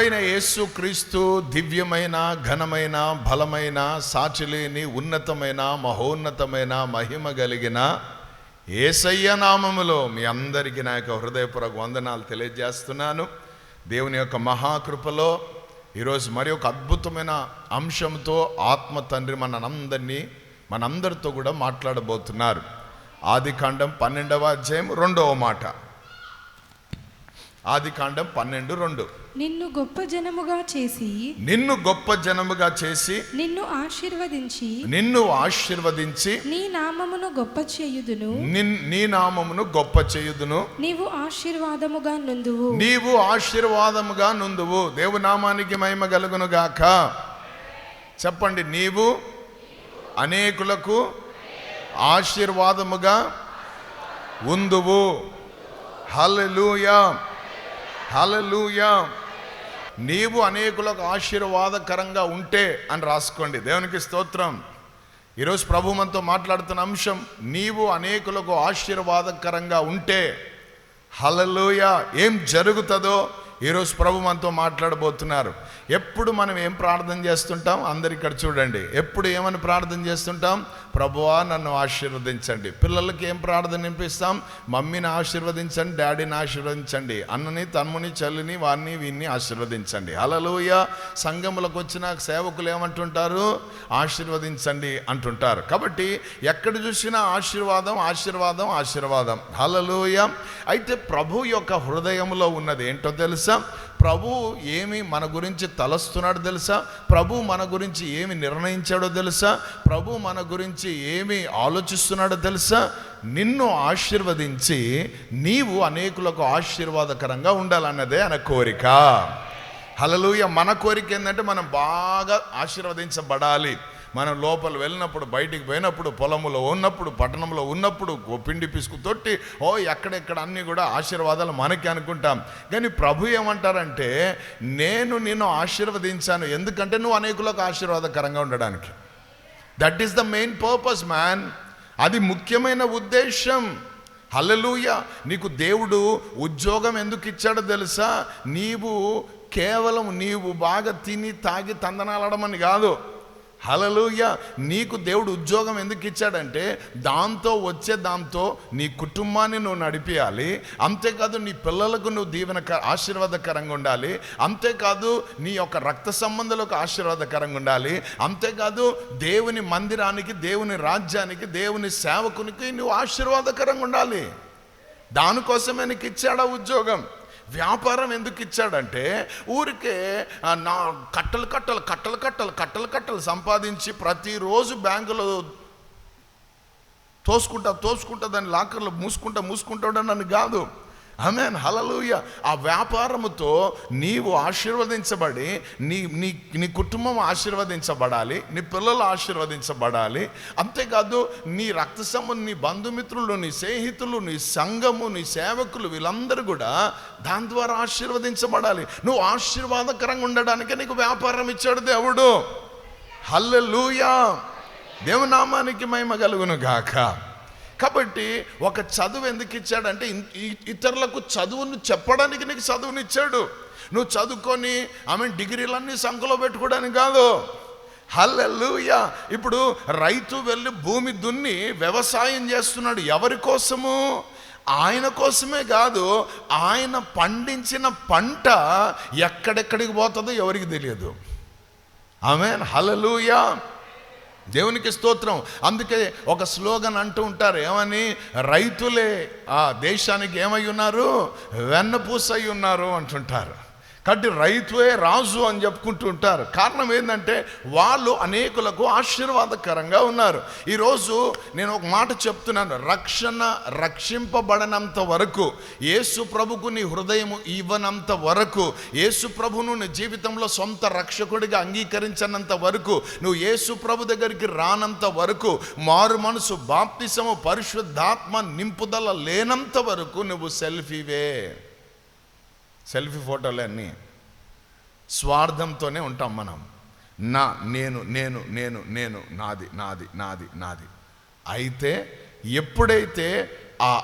ప్రభు అయిన యేసు క్రీస్తు దివ్యమైన ఘనమైన బలమైన సాచిలేని ఉన్నతమైన మహోన్నతమైన మహిమ కలిగిన ఏసయ్య నామములో మీ అందరికీ నా యొక్క హృదయపూర్వక వందనాలు తెలియజేస్తున్నాను. దేవుని యొక్క మహాకృపలో ఈరోజు మరి ఒక అద్భుతమైన అంశంతో ఆత్మ తండ్రి మనందరినీ మనందరితో కూడా మాట్లాడబోతున్నారు. ఆది కాండం పన్నెండవ అధ్యాయం రెండవ మాట. ఆది కాండం పన్నెండు రెండు. నిన్ను గొప్ప జనముగా చేసి నిన్ను గొప్ప జనముగా చేసి నిన్ను ఆశీర్వదించి నిన్ను ఆశీర్వదించి నీ నామమును గొప్ప చేయుదును. నీ నామమును గొప్ప చేయుదును. నీవు ఆశీర్వాదముగా నుందువు. నీవు ఆశీర్వాదముగా నుందువు. దేవు నామానికి మహిమ కలుగును గాక. చెప్పండి నీవు అనేకులకు ఆశీర్వాదముగా ఉందువు. హల్లెలూయా. హలలుయా నీవు అనేకులకు ఆశీర్వాదకరంగా ఉంటే అని రాసుకోండి. దేవునికి స్తోత్రం. ఈరోజు ప్రభు మనతో మాట్లాడుతున్న అంశం నీవు అనేకులకు ఆశీర్వాదకరంగా ఉంటే హలలోయ ఏం జరుగుతుందో ఈరోజు ప్రభు మనతో మాట్లాడబోతున్నారు. ఎప్పుడు మనం ఏం ప్రార్థన చేస్తుంటాం? అందరు ఇక్కడ చూడండి. ఎప్పుడు ఏమని ప్రార్థన చేస్తుంటాం? ప్రభువా నన్ను ఆశీర్వదించండి. పిల్లలకి ఏం ప్రార్థన వినిపిస్తాం? మమ్మీని ఆశీర్వదించండి డాడీని ఆశీర్వదించండి. అన్నని తమ్ముని చెల్లిని వారిని వీన్ని ఆశీర్వదించండి. హలలోయ సంఘములకు వచ్చిన సేవకులు ఏమంటుంటారు? ఆశీర్వదించండి అంటుంటారు. కాబట్టి ఎక్కడ చూసినా ఆశీర్వాదం ఆశీర్వాదం ఆశీర్వాదం. హలలోయ అయితే ప్రభు యొక్క హృదయంలో ఉన్నది ఏంటో తెలుసు? ప్రభు ఏమి మన గురించి తలస్తున్నాడో తెలుసా? ప్రభు మన గురించి ఏమి నిర్ణయించాడో తెలుసా? ప్రభు మన గురించి ఏమి ఆలోచిస్తున్నాడో తెలుసా? నిన్ను ఆశీర్వదించి నీవు అనేకులకు ఆశీర్వాదకరంగా ఉండాలన్నదే ఆయన కోరిక. హలలుయ మన కోరిక ఏంటంటే మనం బాగా ఆశీర్వదించబడాలి. మనం లోపల వెళ్ళినప్పుడు బయటికి పోయినప్పుడు పొలంలో ఉన్నప్పుడు పట్టణంలో ఉన్నప్పుడు పిండి పిసుకు తొట్టి ఓ ఎక్కడెక్కడ అన్నీ కూడా ఆశీర్వాదాలు మనకి అనుకుంటాం. కానీ ప్రభు ఏమంటారంటే నేను నిన్ను ఆశీర్వదించాను. ఎందుకంటే నువ్వు అనేకులకు ఆశీర్వాదకరంగా ఉండడానికి. That is the main purpose man అది ముఖ్యమైన ఉద్దేశం. హలలుయ నీకు దేవుడు ఉద్యోగం ఎందుకు ఇచ్చాడో తెలుసా? నీవు కేవలం నీవు బాగా తిని తాగి తందనాలడమని కాదు. హలలుయ నీకు దేవుడు ఉద్యోగం ఎందుకు ఇచ్చాడంటే దాంతో వచ్చే దాంతో నీ కుటుంబాన్ని నువ్వు నడిపియాలి. అంతేకాదు నీ పిల్లలకు నువ్వు దీవెనక ఆశీర్వాదకరంగా ఉండాలి. అంతేకాదు నీ యొక్క రక్త సంబంధాలకు ఆశీర్వాదకరంగా ఉండాలి. అంతేకాదు దేవుని మందిరానికి దేవుని రాజ్యానికి దేవుని సేవకునికి నువ్వు ఆశీర్వాదకరంగా ఉండాలి. దానికోసమే నీకు ఇచ్చాడా ఉద్యోగం? వ్యాపారం ఎందుకు ఇచ్చాడంటే ఊరికే నా కట్టలు కట్టలు కట్టలు కట్టలు కట్టలు కట్టలు సంపాదించి ప్రతిరోజు బ్యాంకులో తోసుకుంటా తోసుకుంటా దాని లాకర్లో మూసుకుంటా మూసుకుంటాడని కాదు. ఆమెన్ హలలుయ ఆ వ్యాపారముతో నీవు ఆశీర్వదించబడి నీ నీ నీ కుటుంబం ఆశీర్వదించబడాలి నీ పిల్లలు ఆశీర్వదించబడాలి. అంతేకాదు నీ రక్త సంబంధం నీ బంధుమిత్రులు నీ స్నేహితులు నీ సంఘము నీ సేవకులు వీళ్ళందరూ కూడా దాని ద్వారా ఆశీర్వదించబడాలి. నువ్వు ఆశీర్వాదకరంగా ఉండడానికే నీకు వ్యాపారం ఇచ్చాడు దేవుడు. హల్లెలూయా దేవునామానికి మహిమ కలుగును గాక. కాబట్టి ఒక చదువు ఎందుకు ఇచ్చాడంటే ఇతరులకు చదువును చెప్పడానికి నీకు చదువుని ఇచ్చాడు. నువ్వు చదువుకొని ఆమె డిగ్రీలన్నీ సంఖలో పెట్టుకోవడానికి కాదు. హల్లెల్లుయా ఇప్పుడు రైతు వెళ్ళి భూమి దున్ని వ్యవసాయం చేస్తున్నాడు ఎవరి కోసము? ఆయన కోసమే కాదు ఆయన పండించిన పంట ఎక్కడెక్కడికి పోతుందో ఎవరికి తెలియదు. ఆమె హలలుయా దేవునికి స్తోత్రం. అందుకే ఒక స్లోగన్ అంటూ ఉంటారు. ఏమని? రైతులే ఆ దేశానికి ఏమై ఉన్నారు? వెన్నపూస అయి ఉన్నారు అంటుంటారు. కాబట్టి రైతువే రాజు అని చెప్పుకుంటూ ఉంటారు. కారణం ఏంటంటే వాళ్ళు అనేకులకు ఆశీర్వాదకరంగా ఉన్నారు. ఈరోజు నేను ఒక మాట చెప్తున్నాను. రక్షణ రక్షింపబడనంత వరకు యేసు ప్రభుకు నీ హృదయం ఇవ్వనంత వరకు యేసు ప్రభును నీ జీవితంలో సొంత రక్షకుడిగా అంగీకరించనంత వరకు నువ్వు యేసు ప్రభు దగ్గరికి రానంత వరకు మారు మనసు బాప్తిసము పరిశుద్ధాత్మ నింపుదల లేనంత వరకు నువ్వు సెల్ఫీవే. సెల్ఫీ ఫోటోలు అన్నీ. స్వార్థంతోనే ఉంటాం మనం. నా నేను నేను నేను నేను నాది నాది నాది నాది. అయితే ఎప్పుడైతే ఆ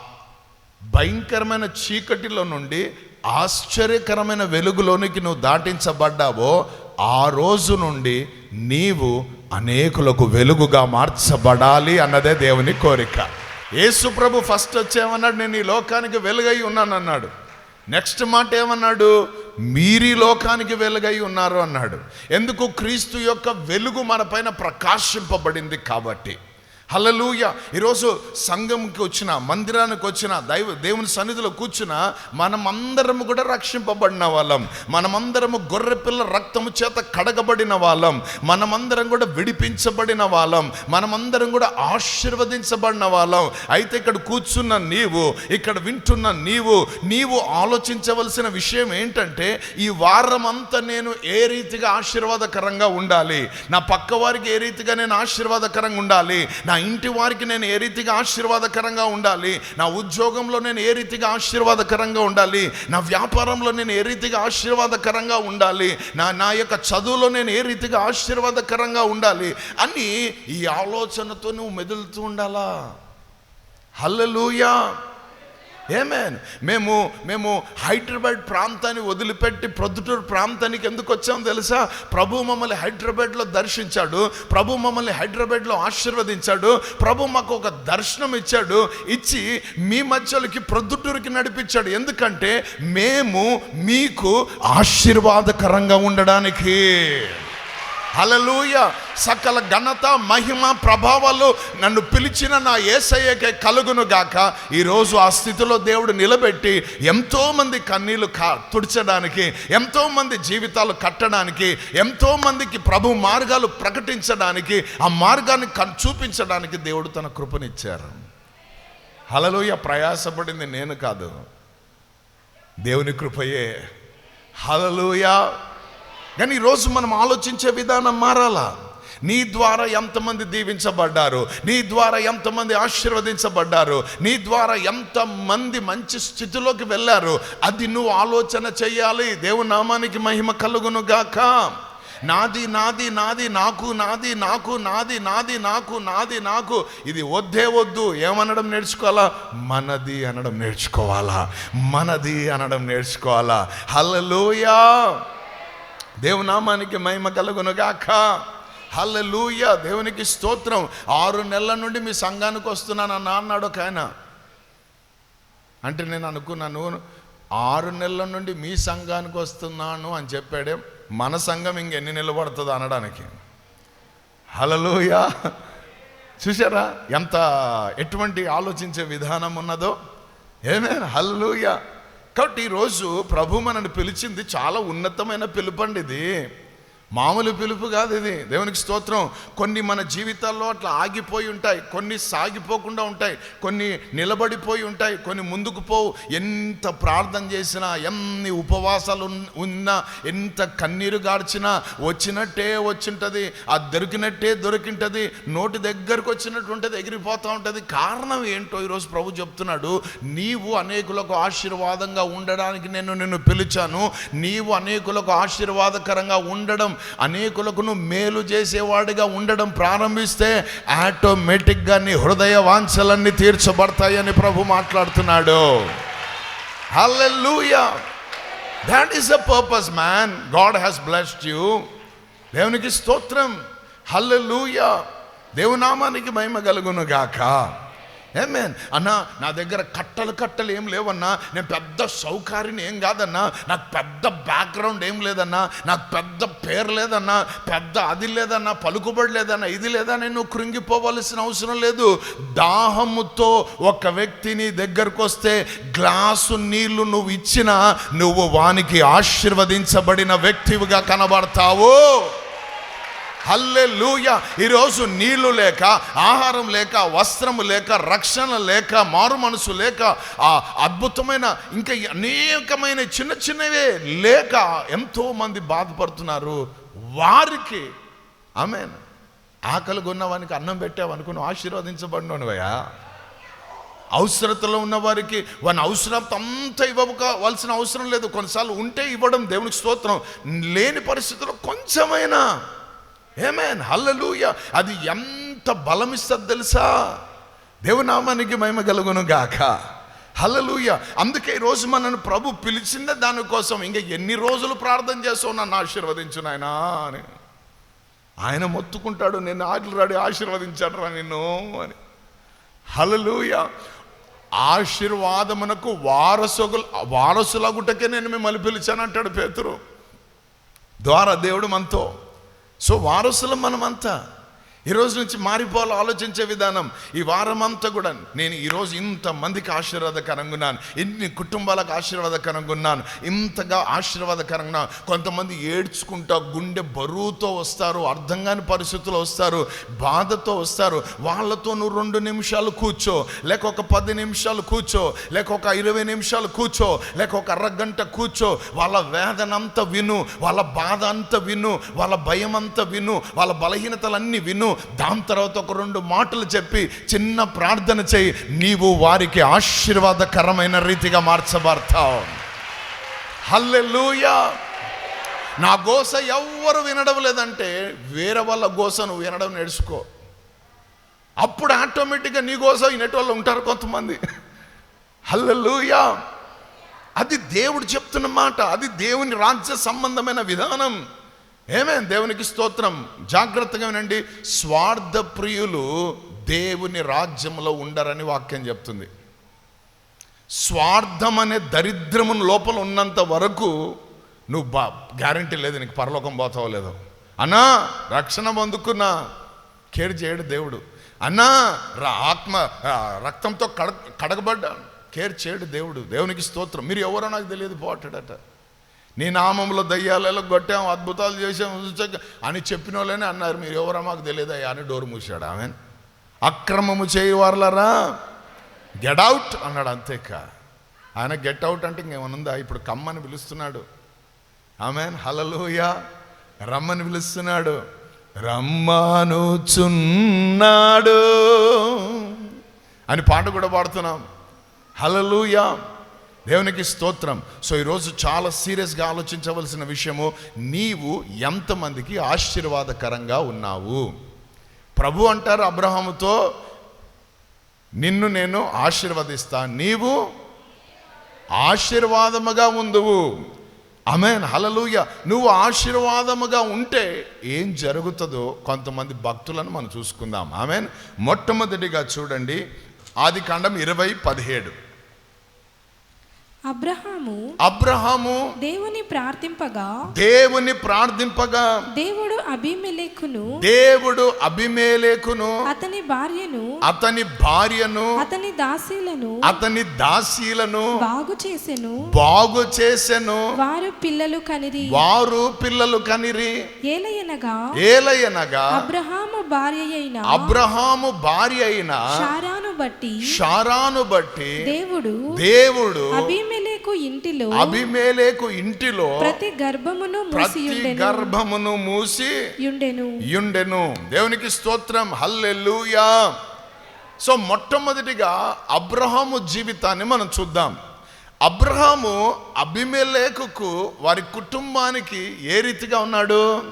భయంకరమైన చీకటిలో నుండి ఆశ్చర్యకరమైన వెలుగులోనికి నువ్వు దాటించబడ్డావో ఆ రోజు నుండి నీవు అనేకులకు వెలుగుగా మార్చబడాలి అన్నదే దేవుని కోరిక. యేసు ప్రభు ఫస్ట్ వచ్చేమన్నాడు నేను ఈ లోకానికి వెలుగై ఉన్నానన్నాడు. నెక్స్ట్ మాట ఏమన్నాడు? మీరీ లోకానికి వెలుగై ఉన్నారు అన్నాడు. ఎందుకు? క్రీస్తు యొక్క వెలుగు మన పైన ప్రకాశింపబడింది కాబట్టి. హల్లెలూయ. ఈరోజు సంఘంకి వచ్చిన మందిరానికి వచ్చిన దైవ దేవుని సన్నిధిలో కూర్చున్న మనమందరము కూడా రక్షింపబడిన వాళ్ళం. మనమందరము గొర్రెపిల్ల రక్తము చేత కడగబడిన వాళ్ళం. మనమందరం కూడా విడిపించబడిన వాళ్ళం. మనమందరం కూడా ఆశీర్వదించబడిన వాళ్ళం. అయితే ఇక్కడ కూర్చున్న నీవు ఇక్కడ వింటున్న నీవు నీవు ఆలోచించవలసిన విషయం ఏంటంటే ఈ వారం అంతా నేను ఏ రీతిగా ఆశీర్వాదకరంగా ఉండాలి? నా పక్క వారికి ఏ రీతిగా నేను ఆశీర్వాదకరంగా ఉండాలి? నా ఇంటి వారికి నేను ఏ రీతిగా ఆశీర్వాదకరంగా ఉండాలి? నా ఉద్యోగంలో నేను ఏ రీతిగా ఆశీర్వాదకరంగా ఉండాలి? నా వ్యాపారంలో నేను ఏ రీతిగా ఆశీర్వాదకరంగా ఉండాలి? నా నా యొక్క చదువులో నేను ఏ రీతిగా ఆశీర్వాదకరంగా ఉండాలి? అని ఈ ఆలోచనతో నువ్వు మెదులుతూ ఉండాలా? హల్లెలూయా! ఏమేన్ మేము మేము హైదరాబాద్ ప్రాంతాన్ని వదిలిపెట్టి ప్రొద్దుటూరు ప్రాంతానికి ఎందుకు వచ్చామో తెలుసా? ప్రభు మమ్మల్ని హైదరాబాద్లో దర్శించాడు. ప్రభు మమ్మల్ని హైదరాబాద్లో ఆశీర్వదించాడు. ప్రభు మాకు ఒక దర్శనం ఇచ్చాడు. ఇచ్చి మీ మధ్యలోకి ప్రొద్దుటూరుకి నడిపించాడు. ఎందుకంటే మేము మీకు ఆశీర్వాదకరంగా ఉండడానికి. హలలూయ సకల ఘనత మహిమ ప్రభావాలు నన్ను పిలిచిన నా ఏసయ్యకే కలుగును గాక. ఈరోజు ఆ స్థితిలో దేవుడు నిలబెట్టి ఎంతోమంది కన్నీళ్ళు కా తుడిచడానికి ఎంతోమంది జీవితాలు కట్టడానికి ఎంతోమందికి ప్రభు మార్గాలు ప్రకటించడానికి ఆ మార్గాన్ని క చూపించడానికి దేవుడు తన కృపనిచ్చారు. హలలోయ ప్రయాసపడింది నేను కాదు. దేవుని కృపయే. హలలుయా కానీ ఈరోజు మనం ఆలోచించే విధానం మారాలా? నీ ద్వారా ఎంతమంది దీవించబడ్డారు? నీ ద్వారా ఎంతమంది ఆశీర్వదించబడ్డారు? నీ ద్వారా ఎంతమంది మంచి స్థితిలోకి వెళ్ళారు? అది నువ్వు ఆలోచన చెయ్యాలి దేవుని నామానికి మహిమ కలుగును గాక. నాది నాది నాది నాకు నాది నాకు నాది నాది నాకు నాది నాకు. ఇది వద్దే వద్దు. ఏమనడం నేర్చుకోవాలా? మనది అనడం నేర్చుకోవాలా? మనది అనడం నేర్చుకోవాలా? హలలోయా దేవునామానికి మహిమ కలుగునుగాక. హల్లెలూయ. దేవునికి స్తోత్రం. ఆరు నెలల నుండి మీ సంఘానికి వస్తున్నానన్న అన్నాడు ఒక ఆయన. అంటే నేను అనుకున్నాను ఆరు నెలల నుండి మీ సంఘానికి వస్తున్నాను అని చెప్పాడే. మన సంఘం ఇంకెన్ని నిలబడుతుంది అనడానికి. హలలోయ చూసారా ఎంత ఎటువంటి ఆలోచించే విధానం ఉన్నదో? ఏమే హల్లుయా కాబట్టి ఈరోజు ప్రభు మనల్ని పిలిచింది చాలా ఉన్నతమైన పిలుపండి ఇది. మామూలు పిలుపు కాదు ఇది. దేవునికి స్తోత్రం. కొన్ని మన జీవితాల్లో అట్లా ఆగిపోయి ఉంటాయి. కొన్ని సాగిపోకుండా ఉంటాయి. కొన్ని నిలబడిపోయి ఉంటాయి. కొన్ని ముందుకు పోవు. ఎంత ప్రార్థన చేసినా ఎన్ని ఉపవాసాలు ఉన్నా ఎంత కన్నీరు గార్చినా వచ్చినట్టే వచ్చింటది. ఆ దొరికినట్టే దొరికింటుంది. నోటి దగ్గరకు వచ్చినట్టు ఉంటుంది. ఎగిరిపోతూ ఉంటుంది. కారణం ఏంటో ఈరోజు ప్రభు చెప్తున్నాడు. నీవు అనేకులకు ఆశీర్వాదంగా ఉండడానికి నేను నిన్ను పిలిచాను. నీవు అనేకులకు ఆశీర్వాదకరంగా ఉండడం అనేకులకు మేలు చేసేవాడిగా ఉండడం ప్రారంభిస్తే ఆటోమేటిక్గా నీ హృదయ వాంఛలన్నీ తీర్చబడతాయని ప్రభు మాట్లాడుతున్నాడు. హల్లెలూయా! That is the purpose man God has blessed you దేవునికి స్తోత్రం. హల్లెలూయా! దేవునామానికి మహిమ కలుగును గాక. ఏమేన్ అన్నా నా దగ్గర కట్టలు కట్టలు ఏం లేవన్నా నేను పెద్ద సౌకర్యం ఏం కాదన్నా నాకు పెద్ద బ్యాక్గ్రౌండ్ ఏం లేదన్నా నాకు పెద్ద పేరు లేదన్నా పెద్ద అది లేదన్నా పలుకుబడి లేదన్నా ఇది లేదని నువ్వు కృంగిపోవలసిన అవసరం లేదు. దాహముతో ఒక వ్యక్తిని దగ్గరకు వస్తే గ్లాసు నీళ్ళు నువ్వు ఇచ్చినా నువ్వు వానికి ఆశీర్వదించబడిన వ్యక్తివిగా కనబడతావు. హల్లెలూయ. ఈరోజు నీళ్ళు లేక ఆహారం లేక వస్త్రము లేక రక్షణ లేక మారు మనసు లేక ఆ అద్భుతమైన ఇంకా అనేకమైన చిన్న చిన్నవే లేక ఎంతో మంది బాధపడుతున్నారు. వారికి ఆమె ఆకలి కొన్నవానికి అన్నం పెట్టావనుకుని ఆశీర్వదించబడినవయ్యా అవసరతలో ఉన్న వారికి వాని అవసరం అంతా ఇవ్వవలసిన అవసరం లేదు. కొన్నిసార్లు ఉంటే ఇవ్వడం దేవునికి స్తోత్రం. లేని పరిస్థితుల్లో కొంచెమైనా ఏమేన్ హల్లెలూయ అది ఎంత బలమిస్తుంది తెలుసా? దేవునామానికి మహిమ కలుగును గాక. హల్లెలూయ అందుకే ఈరోజు మనను ప్రభు పిలిచిందే దానికోసం. ఇంకా ఎన్ని రోజులు ప్రార్థన చేస్తావు? నన్ను ఆశీర్వదించు నాయనా అని. ఆయన మొత్తుకుంటాడు నేను ఆటలు ఆశీర్వదించాడు రా నిన్ను అని. హలలుయ ఆశీర్వాదమునకు వారసులు వారసులగుటకే నేను మిమ్మల్ని పిలిచానంటాడు పేతురు. ద్వారా దేవుడు మనతో. సో వారసులం మనమంతా ఈ రోజు నుంచి మారిపోవాలి ఆలోచించే విధానం. ఈ వారం అంతా కూడా నేను ఈరోజు ఇంతమందికి ఆశీర్వాదకరంగా ఉన్నాను. ఎన్ని కుటుంబాలకు ఆశీర్వాదకరంగా ఉన్నాను. ఇంతగా ఆశీర్వాదకరంగా కొంతమంది ఏడ్చుకుంటా గుండె బరువుతో వస్తారు అర్థం కాని పరిస్థితుల్లో వస్తారు బాధతో వస్తారు. వాళ్ళతో నువ్వు రెండు నిమిషాలు కూర్చో లేక ఒక పది నిమిషాలు కూర్చో లేక ఒక ఇరవై నిమిషాలు కూర్చో లేక ఒక అరగంట కూర్చో. వాళ్ళ వేదన అంతా విను వాళ్ళ బాధ అంతా విను వాళ్ళ భయం అంతా విను వాళ్ళ బలహీనతలన్నీ విను. దాని తర్వాత ఒక రెండు మాటలు చెప్పి చిన్న ప్రార్థన చేయి. నీవు వారికి ఆశీర్వాదకరమైన రీతిగా మార్చబడతావు. హల్లెలూయా. నా గోస ఎవ్వరు వినడం లేదంటే వేరే వాళ్ళ గోస నువ్వు వినడం నేర్చుకో. అప్పుడు ఆటోమేటిక్గా నీ గోస వినేటోళ్ళు ఉంటారు కొంతమంది. హల్లెలూయా. అది దేవుడు చెప్తున్న మాట. అది దేవుని రాజ్య సంబంధమైన విధానం. ఏమే దేవునికి స్తోత్రం. జాగ్రత్తగా వినండి. స్వార్థ ప్రియులు దేవుని రాజ్యంలో ఉండరని వాక్యం చెప్తుంది. స్వార్థం అనే దరిద్రమును లోపల ఉన్నంత వరకు నువ్వు బా గ్యారంటీ లేదు నీకు పరలోకం పోతావో లేదో. అన్నా రక్షణ పొందుకున్నా కేర్ చేయడు దేవుడు. అన్నా రా ఆత్మ రక్తంతో కడ కడగబడ్డా కేర్ చేయడు దేవుడు. దేవునికి స్తోత్రం. మీరు ఎవరో నాకు తెలియదు పోటాడట నీ నామంలో దయ్యాలలో కొట్టాం అద్భుతాలు చేసాం అని చెప్పిన వాళ్ళని అన్నారు. మీరు ఎవరో మాకు తెలియదయ్యా అని డోర్ మూసాడు ఆమె అక్రమము చేయవారులరా గెట్ అవుట్ అన్నాడు అంతేక. ఆయన గెట్ అవుట్ అంటే ఇంకేమనుందా? ఇప్పుడు కమ్మని పిలుస్తున్నాడు. ఆమెన్. హలలోయ రమ్మని పిలుస్తున్నాడు. రమ్మనుచున్నాడు. అని పాట కూడా పాడుతున్నాం. హలలుయా దేవునికి స్తోత్రం. సో ఈరోజు చాలా సీరియస్గా ఆలోచించవలసిన విషయము నీవు ఎంతమందికి ఆశీర్వాదకరంగా ఉన్నావు? ప్రభు అంటారు అబ్రహాముతో నిన్ను నేను ఆశీర్వదిస్తా. నీవు ఆశీర్వాదముగా ఉందువు. అమెన్ హలలుయ నువ్వు ఆశీర్వాదముగా ఉంటే ఏం జరుగుతుందో కొంతమంది భక్తులను మనం చూసుకుందాం. ఆమెన్. మొట్టమొదటిగా చూడండి. ఆది కాండం ఇరవై పదిహేడు. అబ్రహాము అబ్రహాము దేవుని ప్రార్థింపగా దేవుని ప్రార్థింపగా దేవుడు అభిమెలెకును దేవుడు అభిమేలేకును అతని భార్యను అతని భార్యను అతని దాసీలను అతని దాసీలను బాగు చేసెను బాగు చేసెను వారు పిల్లలు కనిరి వారు పిల్లలు కనిరి ఏలయనగా ఏలయనగా అబ్రహాము భార్య అయిన అబ్రహాము భార్య అయిన బట్టి షారాను బట్టి దేవుడు దేవుడు అభిమెలేకు ఇంటిలో అభిమేలేకు ఇంటిలో ప్రతి గర్భమును ప్రతి గర్భమును మూసి యుండెను. యుండెను. దేవునికి స్తోత్రం. హల్లెలూయా. సో మొట్టమొదటిగా అబ్రహాము జీవితాన్ని మనం చూద్దాం. అబ్రహాము అభిమేలేకుకు వారి కుటుంబానికి ఏ రీతిగా ఉన్నాడు?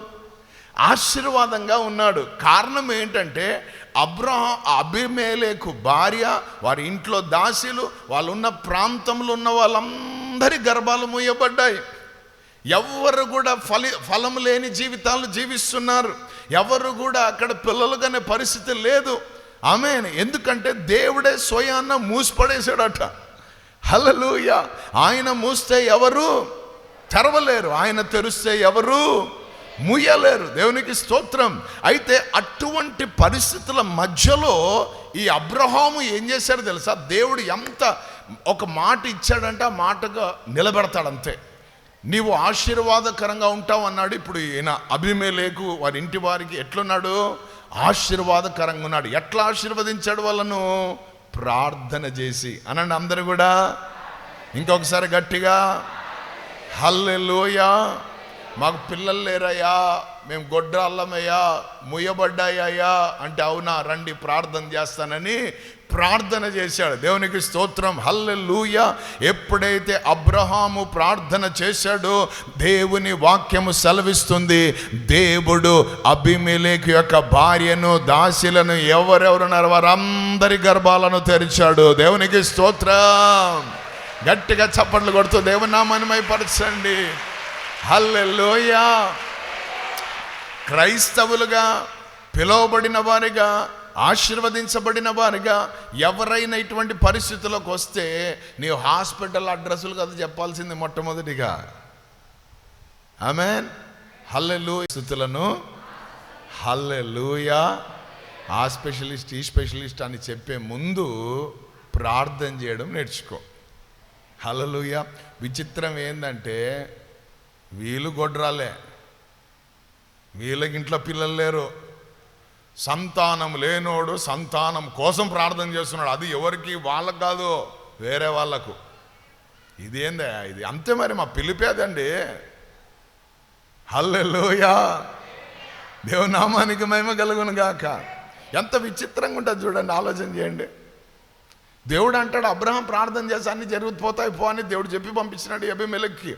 ఆశీర్వాదంగా ఉన్నాడు. కారణం ఏంటంటే అబ్రహం అభిమేలేకు భార్య వారి ఇంట్లో దాసీలు వాళ్ళున్న ప్రాంతంలో ఉన్న వాళ్ళందరి గర్భాలు మూయబడ్డాయి. ఎవరు కూడా ఫలి ఫలం లేని జీవితాలు జీవిస్తున్నారు. ఎవరు కూడా అక్కడ పిల్లలు కనే పరిస్థితి లేదు. ఆమె ఎందుకంటే దేవుడే స్వయాన్న మూసిపడేశాడట. హలలుయ ఆయన మూస్తే ఎవరు? తెరవలేరు. ఆయన తెరిస్తే ఎవరు? ముయ్యలేరు. దేవునికి స్తోత్రం. అయితే అటువంటి పరిస్థితుల మధ్యలో ఈ అబ్రహాము ఏం చేశాడో తెలుసా? దేవుడు ఎంత ఒక మాట ఇచ్చాడంటే ఆ మాటగా నిలబెడతాడంతే. నీవు ఆశీర్వాదకరంగా ఉంటావు అన్నాడు. ఇప్పుడు ఈయన అభిమేలేకు వారి ఇంటి వారికి ఎట్లున్నాడు? ఆశీర్వాదకరంగా ఉన్నాడు. ఎట్లా ఆశీర్వదించాడు వాళ్ళను? ప్రార్థన చేసి. అనండి అందరు కూడా. ఇంకొకసారి గట్టిగా. హల్లెలూయా. మాకు పిల్లలు లేరయ్యా మేము గొడ్రాళ్ళమయ్యా ముయ్యబడ్డాయ్యా అంటే అవునా రండి ప్రార్థన చేస్తానని ప్రార్థన చేశాడు. దేవునికి స్తోత్రం హల్లెలూయ. ఎప్పుడైతే అబ్రహాము ప్రార్థన చేశాడో దేవుని వాక్యము సెలవిస్తుంది. దేవుడు అభిమేలేకు యొక్క భార్యను దాసిలను ఎవరెవరున్నారు వారందరి గర్భాలను తెరిచాడు. దేవునికి స్తోత్రం. గట్టిగా చప్పట్లు కొడుతూ దేవుని నామాన్ని మైపరచండి. హల్లెలోయ. క్రైస్తవులుగా పిలువబడిన వారిగా ఆశీర్వదించబడిన వారిగా ఎవరైనా ఇటువంటి పరిస్థితులకు వస్తే నీవు హాస్పిటల్ అడ్రస్లు కదా చెప్పాల్సింది మొట్టమొదటిగా. ఆమెన్. హల్లెలు స్థుతులను. హల్లెలూయా. ఆ స్పెషలిస్ట్ ఈ స్పెషలిస్ట్ అని చెప్పే ముందు ప్రార్థన చేయడం నేర్చుకో. హల్లెలూయా. విచిత్రం ఏంటంటే వీళ్ళు గొడ్రాలే వీళ్ళకి ఇంట్లో పిల్లలు లేరు. సంతానం లేనోడు సంతానం కోసం ప్రార్థన చేస్తున్నాడు. అది ఎవరికి? వాళ్ళకు కాదు వేరే వాళ్ళకు. ఇదేందా? ఇది అంతే మరి మా పిలిపేదండి. హల్లెలోయా. దేవునామానికి మహిమ కలుగును గాక. ఎంత విచిత్రంగా ఉంటుంది చూడండి ఆలోచన చేయండి. దేవుడు అంటాడు అబ్రహం ప్రార్థన చేసి అన్ని జరుగుతుపోతాయి పో అని దేవుడు చెప్పి పంపించినాడు అభిమెలక్కి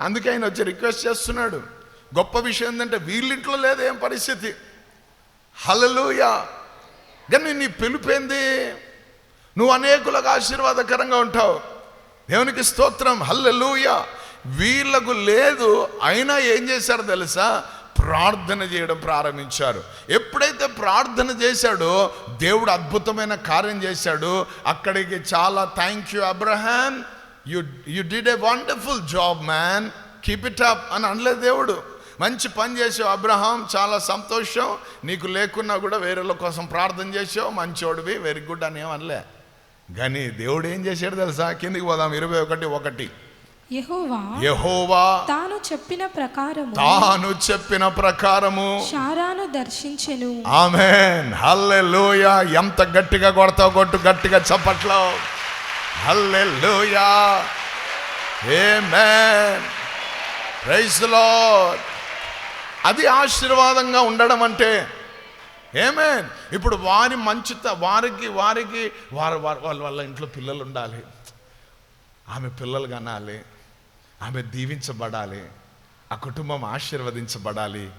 అందుకే ఆయన వచ్చి రిక్వెస్ట్ చేస్తున్నాడు. గొప్ప విషయం ఏంటంటే వీళ్ళింట్లో లేదేం పరిస్థితి? హలలుయా కానీ నీ పిలిపోయింది నువ్వు అనేకులకు ఆశీర్వాదకరంగా ఉంటావు. దేవునికి స్తోత్రం. హల్లెలూయా! వీళ్ళకు లేదు అయినా ఏం చేశారు తెలుసా? ప్రార్థన చేయడం ప్రారంభించారు. ఎప్పుడైతే ప్రార్థన చేశాడో దేవుడు అద్భుతమైన కార్యం చేశాడు. అక్కడికి చాలా thank you Abraham you you did a wonderful job man keep it up అని అనలేదు దేవుడు. మంచి పని చేసావు అబ్రహాం. చాలా సంతోషం. నీకు లేకున్నా కూడా వేరేల కోసం ప్రార్థన చేసావు. మంచోడివి వెరీ గుడ్ అని ఏమనలే కానీ దేవుడు ఏం చేశాడు తెలుసా? కిందికి పోదాం. ఇరవై ఒకటి ఒకటి. యెహోవా తాను చెప్పిన ప్రకారము తాను చెప్పిన ప్రకారము. శారాను దర్శించెను. ఆమెన్ హల్లెలూయ ఎంత గట్టిగా కొడతావు కొట్టు గట్టిగా చప్పట్లో హల్లెలూయా ఆమేన్ ప్రైజ్ లార్డ్ అది ఆశీర్వాదంగా ఉండడం అంటే ఏమేన్ ఇప్పుడు వారి మంచిత వారికి వారికి వారి వాళ్ళ వాళ్ళ ఇంట్లో పిల్లలు ఉండాలి. ఆమె పిల్లలు కనాలి. ఆమె దీవించబడాలి. ఆ కుటుంబం ఆశీర్వదించబడాలి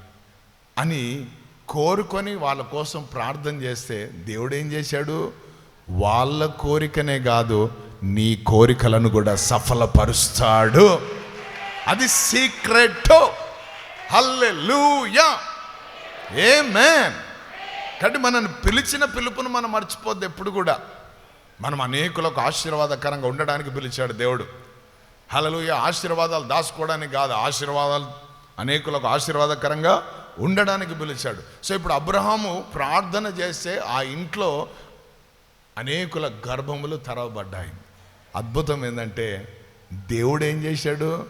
అని కోరుకొని వాళ్ళ కోసం ప్రార్థన చేస్తే దేవుడు ఏం చేశాడు? వాళ్ళ కోరికనే కాదు నీ కోరికలను కూడా సఫలపరుస్తాడు. అది సీక్రెట్. హల్లెలూయా. మ్యాన్ కాబట్టి మనల్ని పిలిచిన పిలుపును మనం మర్చిపోద్ది ఎప్పుడు కూడా. మనం అనేకులకు ఆశీర్వాదకరంగా ఉండడానికి పిలిచాడు దేవుడు. హలలుయ ఆశీర్వాదాలు దాచుకోవడానికి కాదు ఆశీర్వాదాలు అనేకులకు ఆశీర్వాదకరంగా ఉండడానికి పిలిచాడు. సో ఇప్పుడు అబ్రహాము ప్రార్థన చేస్తే ఆ ఇంట్లో అనేకుల గర్భములు తరవబడ్డాయి. అద్భుతం ఏంటంటే దేవుడు ఏం చేశాడు?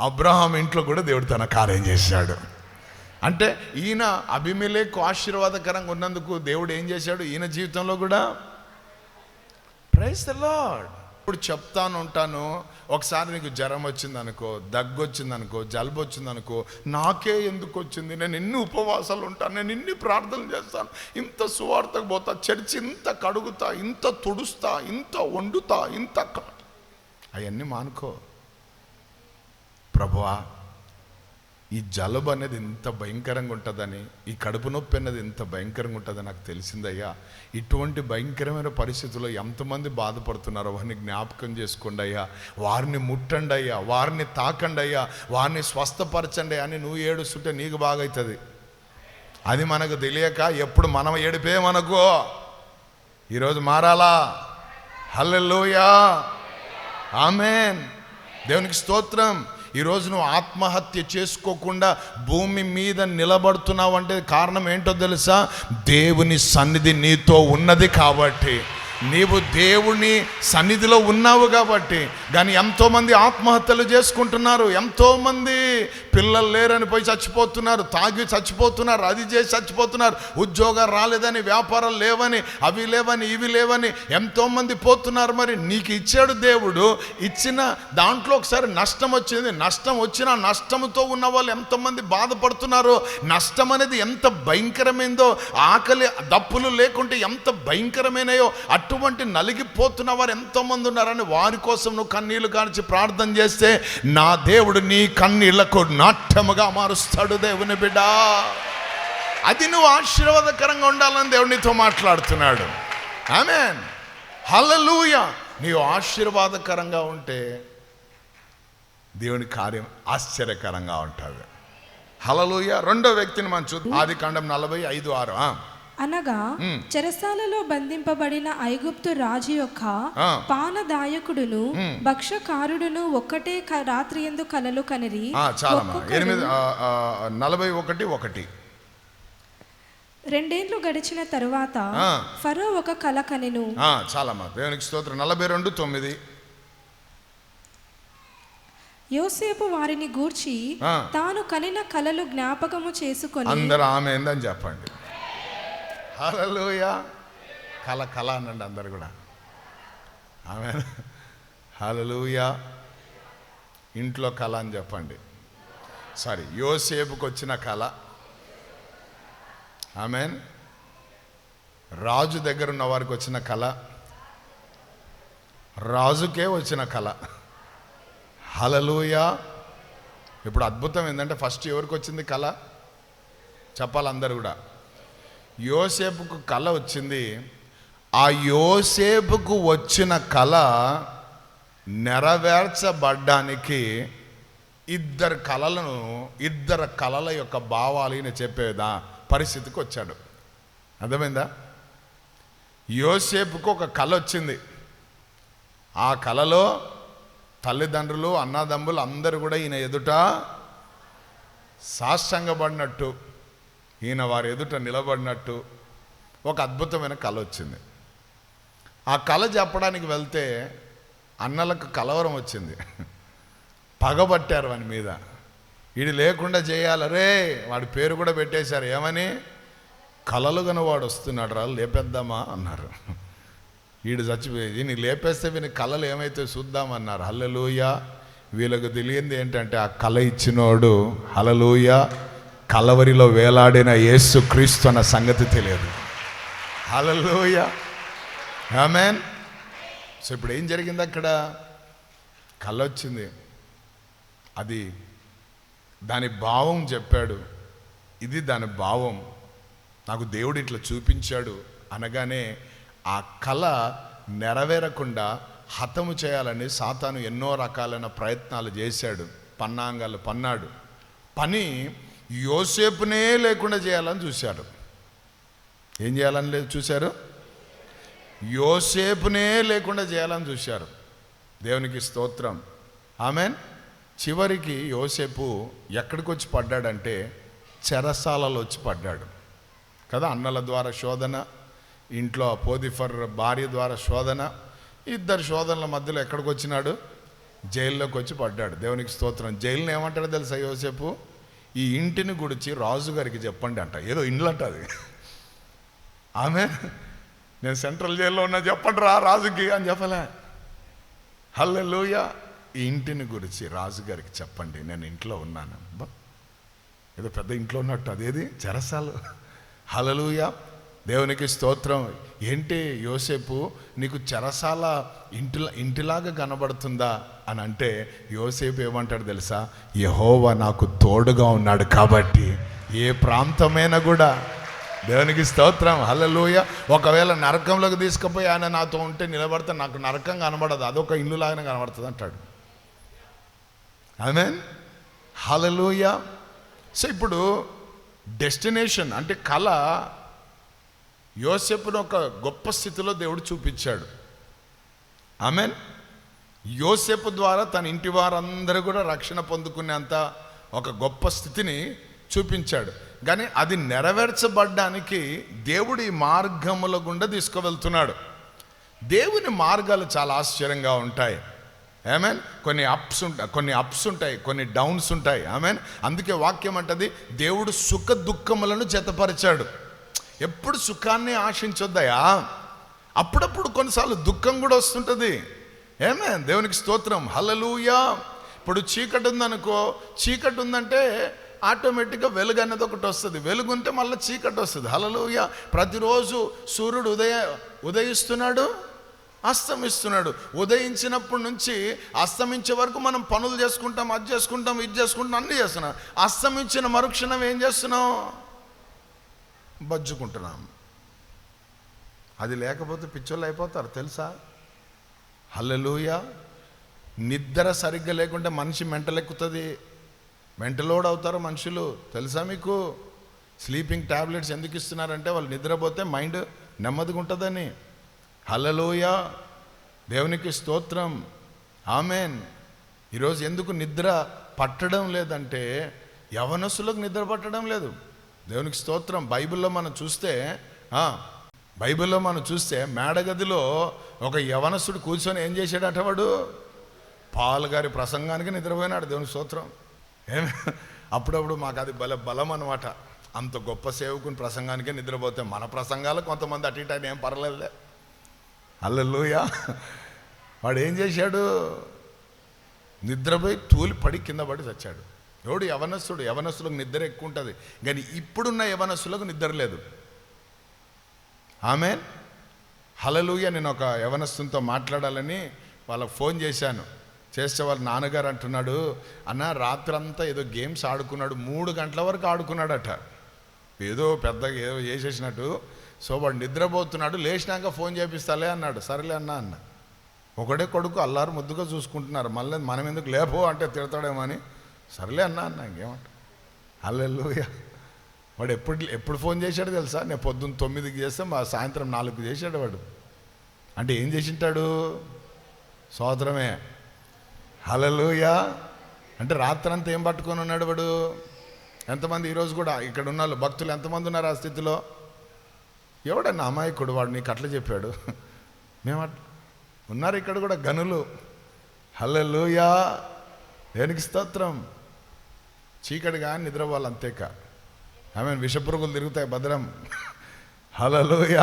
అబ్రహాం ఇంట్లో కూడా దేవుడు తన కార్యం చేశాడు. అంటే ఈయన అభిమిలేకు ఆశీర్వాదకరంగా ఉన్నందుకు దేవుడు ఏం చేశాడు? ఈయన జీవితంలో కూడా ప్రైస్ ద లార్డ్ ఇప్పుడు చెప్తాను ఉంటాను ఒకసారి నీకు జ్వరం వచ్చింది అనుకో దగ్గు వచ్చింది అనుకో జలుబు వచ్చింది అనుకో నాకే ఎందుకు వచ్చింది? నేను ఎన్ని ఉపవాసాలు ఉంటాను నేను ఇన్ని ప్రార్థనలు చేస్తాను ఇంత సువార్తకు పోతా చర్చి ఇంత కడుగుతా ఇంత తుడుస్తా ఇంత వండుతా ఇంత అవన్నీ మానుకో. ప్రభువా ఈ జలుబు అనేది ఎంత భయంకరంగా ఉంటుందని ఈ కడుపు నొప్పి అనేది ఎంత భయంకరంగా ఉంటుందని నాకు తెలిసిందయ్యా. ఇటువంటి భయంకరమైన పరిస్థితుల్లో ఎంతమంది బాధపడుతున్నారో వారిని జ్ఞాపకం చేసుకోండి అయ్యా. వారిని ముట్టండి అయ్యా. వారిని తాకండి అయ్యా. వారిని స్వస్థపరచండి అని నువ్వు ఏడుస్తుంటే నీకు బాగవుతుంది అది మనకు తెలియక ఎప్పుడు మనం ఏడిపే మనకు. ఈరోజు మారాలా? హల్లెలూయా. ఆమెన్. దేవునికి స్తోత్రం. ఈరోజు నువ్వు ఆత్మహత్య చేసుకోకుండా భూమి మీద నిలబడుతున్నావు అంటే కారణం ఏంటో తెలుసా? దేవుని సన్నిధి నీతో ఉన్నది కాబట్టి. నీవు దేవుని సన్నిధిలో ఉన్నావు కాబట్టి. కానీ ఎంతోమంది ఆత్మహత్యలు చేసుకుంటున్నారు. ఎంతోమంది పిల్లలు లేరని పోయి చచ్చిపోతున్నారు తాగి చచ్చిపోతున్నారు అది చేసి చచ్చిపోతున్నారు ఉద్యోగం రాలేదని వ్యాపారాలు లేవని అవి లేవని ఇవి లేవని ఎంతోమంది పోతున్నారు మరి. నీకు ఇచ్చాడు దేవుడు ఇచ్చిన దాంట్లో ఒకసారి నష్టం వచ్చింది. నష్టం వచ్చిన నష్టంతో ఉన్న వాళ్ళు ఎంతోమంది బాధపడుతున్నారో. నష్టం అనేది ఎంత భయంకరమైందో ఆకలి దప్పులు లేకుంటే ఎంత భయంకరమైనయో అటువంటి నలిగిపోతున్న వారు ఎంతోమంది ఉన్నారని వారి కోసం నువ్వు కన్నీళ్ళు కాల్చి ప్రార్థన చేస్తే నా దేవుడు నీ కన్నీళ్ళకు నాట్యముగా మారుస్తాడు దేవుని బిడ్డ. అది నువ్వు ఆశీర్వాదకరంగా ఉండాలని దేవుడు నీతో మాట్లాడుతున్నాడు. ఆమెన్ హల్లెలూయ నీవు ఆశీర్వాదకరంగా ఉంటే దేవుని కార్యం ఆశ్చర్యకరంగా ఉంటుంది. హలలుయ రెండో వ్యక్తిని మనం చూద్దాం. ఆది కాండం నలభై ఐదు ఆరు ఆ. అనగా చెరసాలలో బంధింపబడిన ఐగుప్తు రాజు యొక్క. పానదాయకుడును భక్షకారుడును ఒక్కటే రాత్రి ఎందు కలలు కనిరి ఎనిమిది నలభై ఒకటి ఒకటి. రెండేండ్లు గడిచిన తరువాత. ఫరో ఒక కల కనెను. చాలమ్మా దేవునికి స్తోత్రం. నలభై రెండు తొమ్మిది. యోసేపు వారిని గూర్చి. తాను కనిన కలలు జ్ఞాపకము చేసుకొని అందరు ఆమె ఏందని చెప్పండి. హలలుయ కల కళ అనండి అందరు కూడా. ఆమె హలలుయ ఇంట్లో కళ అని చెప్పండి. సారీ యోసేపుకి వచ్చిన కళ. ఆమెన్. రాజు దగ్గర ఉన్న వారికి వచ్చిన కళ. రాజుకే వచ్చిన కళ. హలలుయ ఇప్పుడు అద్భుతం ఏంటంటే ఫస్ట్ ఎవరికి వచ్చింది కళ? చెప్పాలి అందరు కూడా. యోసేపుకు కళ వచ్చింది. ఆ యోసేపుకు వచ్చిన కళ నెరవేర్చబడ్డానికి ఇద్దరు కళలను ఇద్దరు కళల యొక్క భావాలు ఈయన చెప్పేదా? పరిస్థితికి వచ్చాడు. అర్థమైందా? యోసేపుకు ఒక కళ వచ్చింది. ఆ కళలో తల్లిదండ్రులు అన్నదమ్ములు అందరూ కూడా ఈయన ఎదుట సాష్టంగపడినట్టు ఈయన వారి ఎదుట నిలబడినట్టు ఒక అద్భుతమైన కళ వచ్చింది. ఆ కళ చెప్పడానికి వెళ్తే అన్నలకు కలవరం వచ్చింది. పగబట్టారు వాని మీద. వీడు లేకుండా చేయాలరే వాడి పేరు కూడా పెట్టేశారు. ఏమని? కలలు వాడు వస్తున్నాడు రా లేపేద్దామా అన్నారు. వీడు చచ్చిపోయి వీని లేపేస్తే వీని కళలు ఏమైతే చూద్దామన్నారు హల్లెలూయ. వీళ్ళకు తెలియంది ఏంటంటే ఆ కళ ఇచ్చినోడు హలలుయ కలవరిలో వేలాడిన యేసు క్రీస్తు అన్న సంగతి తెలియదు. హలోయ ఆమెన్ సో ఇప్పుడు ఏం జరిగింది అక్కడ? కళ వచ్చింది అది దాని భావం చెప్పాడు. ఇది దాని భావం. నాకు దేవుడు ఇట్లా చూపించాడు అనగానే ఆ కళ నెరవేరకుండా హతము చేయాలని సాతాను ఎన్నో రకాలైన ప్రయత్నాలు చేశాడు. పన్నాంగాలు పన్నాడు. పని యోసేపునే లేకుండా చేయాలని చూశారు ఏం చేయాలని లేదు చూశారు? యోసేపునే లేకుండా చేయాలని చూశారు. దేవునికి స్తోత్రం. ఆమెన్. చివరికి యోసేపు ఎక్కడికి వచ్చి పడ్డాడంటే చెరసాలలో వచ్చి పడ్డాడు. కదా అన్నల ద్వారా శోధన ఇంట్లో పోదిఫర్ భార్య ద్వారా శోధన ఇద్దరు శోధనల మధ్యలో ఎక్కడికి వచ్చినాడు జైల్లోకి వచ్చి పడ్డాడు. దేవునికి స్తోత్రం. జైలుని ఏమంటాడో తెలుసా యోసేపు? ఈ ఇంటిని గుడిచి రాజుగారికి చెప్పండి అంట. ఏదో ఇండ్లు అంట అది. ఆమె నేను సెంట్రల్ జైల్లో ఉన్నా చెప్పండి రా రాజుకి అని చెప్పలే. హల్లెలూయ. ఈ ఇంటిని గురించి రాజుగారికి చెప్పండి నేను ఇంట్లో ఉన్నాను. ఏదో పెద్ద ఇంట్లో ఉన్నట్టు అదేది చెరసాలు. హలలుయ దేవునికి స్తోత్రం. ఏంటి యోసేపు నీకు చెరసాల ఇంటి ఇంటిలాగా కనబడుతుందా? అని అంటే యోసేపు ఏమంటాడు తెలుసా? యహోవా నాకు తోడుగా ఉన్నాడు కాబట్టి ఏ ప్రాంతమైనా కూడా. దేవునికి స్తోత్రం. హలలోయ ఒకవేళ నరకంలోకి తీసుకుపోయి ఆయన నాతో ఉంటే నిలబడితే నాకు నరకం కనబడదు. అదొక ఇల్లు లాగానే కనబడుతుంది అంటాడు. ఆమెన్ హలలోయ సో ఇప్పుడు డెస్టినేషన్ అంటే కళ యోసేపును ఒక గొప్ప స్థితిలో దేవుడు చూపించాడు. ఆమెన్. యోసేపు ద్వారా తన ఇంటి వారందరూ కూడా రక్షణ పొందుకునేంత ఒక గొప్ప స్థితిని చూపించాడు. కానీ అది నెరవేర్చబడ్డానికి దేవుడు ఈ మార్గముల గుండా తీసుకువెళ్తున్నాడు. దేవుని మార్గాలు చాలా ఆశ్చర్యంగా ఉంటాయి. ఆమెన్. కొన్ని అప్స్ ఉంటాయి కొన్ని అప్స్ ఉంటాయి కొన్ని డౌన్స్ ఉంటాయి. ఆమెన్. అందుకే వాక్యం అంటది దేవుడు సుఖ దుఃఖములను జతపరిచాడు ఎప్పుడు సుఖాన్ని ఆశించొద్దయా? అప్పుడప్పుడు కొన్నిసార్లు దుఃఖం కూడా వస్తుంటుంది. ఏమే? దేవునికి స్తోత్రం. హలలుయా ఇప్పుడు చీకటి ఉందనుకో చీకటి ఉందంటే ఆటోమేటిక్గా వెలుగు అనేది ఒకటి వస్తుంది. వెలుగు ఉంటే మళ్ళీ చీకటి వస్తుంది. హలలుయ ప్రతిరోజు సూర్యుడు ఉదయ ఉదయిస్తున్నాడు అస్తమిస్తున్నాడు. ఉదయించినప్పటి నుంచి అస్తమించే వరకు మనం పనులు చేసుకుంటాం అది చేసుకుంటాం ఇది చేసుకుంటాం అన్నీ చేస్తున్నాం. అస్తమించిన మరుక్షణం ఏం చేస్తున్నాం? బజ్జుకుంటున్నాం. అది లేకపోతే పిచ్చోళ్ళు అయిపోతారు తెలుసా? హల్లెలూయ. నిద్ర సరిగ్గా లేకుంటే మనిషి మెంటలెక్కుతుంది. మెంటలోడ్ అవుతారు మనుషులు. తెలుసా మీకు? స్లీపింగ్ టాబ్లెట్స్ ఎందుకు ఇస్తున్నారంటే వాళ్ళు నిద్రపోతే మైండ్ నెమ్మదిగా ఉంటుందని. హలలోయ దేవునికి స్తోత్రం. ఆమెన్. ఈరోజు ఎందుకు నిద్ర పట్టడం లేదంటే యవనస్సులకు నిద్ర పట్టడం లేదు. దేవునికి స్తోత్రం. బైబిల్లో మనం చూస్తే బైబిల్లో మనం చూస్తే మేడగదిలో ఒక యవనస్తుడు కూర్చొని ఏం చేశాడట వాడు? పాలుగారి ప్రసంగానికి నిద్రపోయినాడు దేవుని స్తోత్రం. ఏమి అప్పుడప్పుడు మాకు అది బల బలం అనమాట అంత గొప్ప సేవకుని ప్రసంగానికే నిద్రపోతే మన ప్రసంగాలు కొంతమంది అటు ఇటు ఏం పర్లేదులే. అల్లెలుయా వాడు ఏం చేశాడు? నిద్రపోయి తూలి పడి కింద పడి చచ్చాడు. ఎవడు యవనస్తుడు? యవనస్తులకు నిద్ర ఎక్కువ ఉంటుంది కానీ ఇప్పుడున్న యవనస్తులకు నిద్ర లేదు. ఆమె హలలుయ నేను ఒక యవనస్తునితో మాట్లాడాలని వాళ్ళకి ఫోన్ చేశాను. చేస్తే వాళ్ళ నాన్నగారు అంటున్నాడు అన్న రాత్రంతా ఏదో గేమ్స్ ఆడుకున్నాడు మూడు గంటల వరకు ఆడుకున్నాడట. ఏదో పెద్దగా ఏదో చేసేసినట్టు. సో వాడు నిద్రపోతున్నాడు లేచినాక ఫోన్ చేపిస్తాలే అన్నాడు. సరేలే అన్నా అన్న. ఒకడే కొడుకు అల్లారు ముద్దుగా చూసుకుంటున్నారు. మళ్ళీ మనం ఎందుకు లేపో అంటే తిడతాడేమో అని సర్లే అన్నా అన్న ఇంకేమంట అల్లెలుయ వాడు ఎప్పుడు ఎప్పుడు ఫోన్ చేశాడు తెలుసా? నేను పొద్దున్న తొమ్మిదికి చేస్తే మా సాయంత్రం నాలుగుకి చేశాడు వాడు. అంటే ఏం చేసింటాడు? సోదరమే హలలుయా అంటే రాత్రంతా ఏం పట్టుకొని ఉన్నాడు వాడు? ఎంతమంది? ఈరోజు కూడా ఇక్కడ ఉన్న భక్తులు ఎంతమంది ఉన్నారు ఆ స్థితిలో? ఎవడన్నా అమాయకుడు వాడు నీకు అట్లా చెప్పాడు? మేము ఉన్నారు ఇక్కడ కూడా గనులు. హల్లెలూయా. దేనికి స్తోత్రం? చీకటిగా నిద్రపోవాలి అంతేక. మీన్ విషపురుగులు తిరుగుతాయి భద్రం. హలలోయ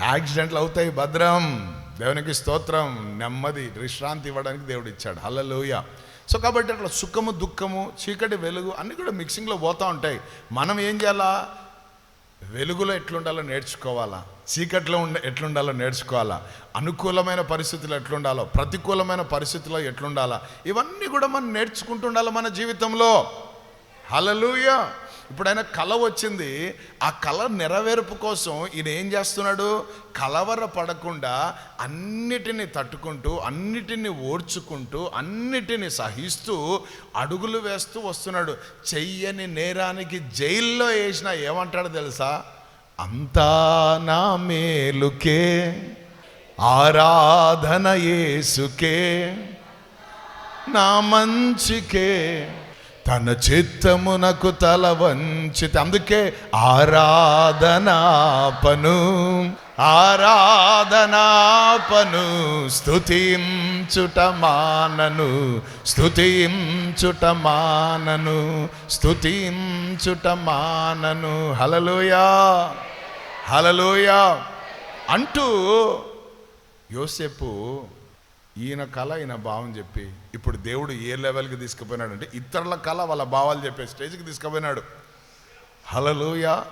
యాక్సిడెంట్లు అవుతాయి భద్రం. దేవునికి స్తోత్రం. నెమ్మది విశ్రాంతి ఇవ్వడానికి దేవుడు ఇచ్చాడు. హలలోయ సో కాబట్టి అట్లా సుఖము దుఃఖము చీకటి వెలుగు అన్నీ కూడా మిక్సింగ్లో పోతూ ఉంటాయి. మనం ఏం చేయాలా? వెలుగులో ఎట్లుండాలో నేర్చుకోవాలా? చీకట్లో ఉండ ఎట్లుండాలో నేర్చుకోవాలా? అనుకూలమైన పరిస్థితులు ఎట్లుండాలో? ప్రతికూలమైన పరిస్థితుల్లో ఎట్లుండాలా? ఇవన్నీ కూడా మనం నేర్చుకుంటుండాలి మన జీవితంలో. హలలుయ ఇప్పుడు ఆయన కళ వచ్చింది ఆ కళ నెరవేర్పు కోసం ఈయన ఏం చేస్తున్నాడు? కలవర పడకుండా అన్నిటిని తట్టుకుంటూ అన్నిటిని ఓర్చుకుంటూ అన్నిటిని సహిస్తూ అడుగులు వేస్తూ వస్తున్నాడు. చెయ్యని నేరానికి జైల్లో వేసిన ఏమంటాడు తెలుసా? అంతా నా మేలుకే ఆరాధన యేసుకే నా మంచికే తన చిత్తమునకు తల వంచితే అందుకే ఆరాధనాపను ఆరాధనాపను స్తుతించుట మానను స్తుతించుట మానను స్తుతించుట మానను హలలోయా హలలోయా అంటూ యోసేపు ఈయన కళ ఈయన భావం చెప్పి ఇప్పుడు దేవుడు ఏ లెవెల్కి తీసుకుపోయినాడు అంటే ఇతరుల కళ వాళ్ళ భావాలు చెప్పే స్టేజ్కి తీసుకుపోయినాడు. హలలుయా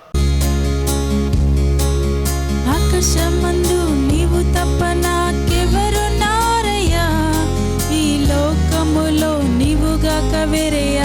ఆకాశమందు నీవు తప్ప నాకెవరు నారయ్యా. ఈ లోకములో నీవుగాక వేరే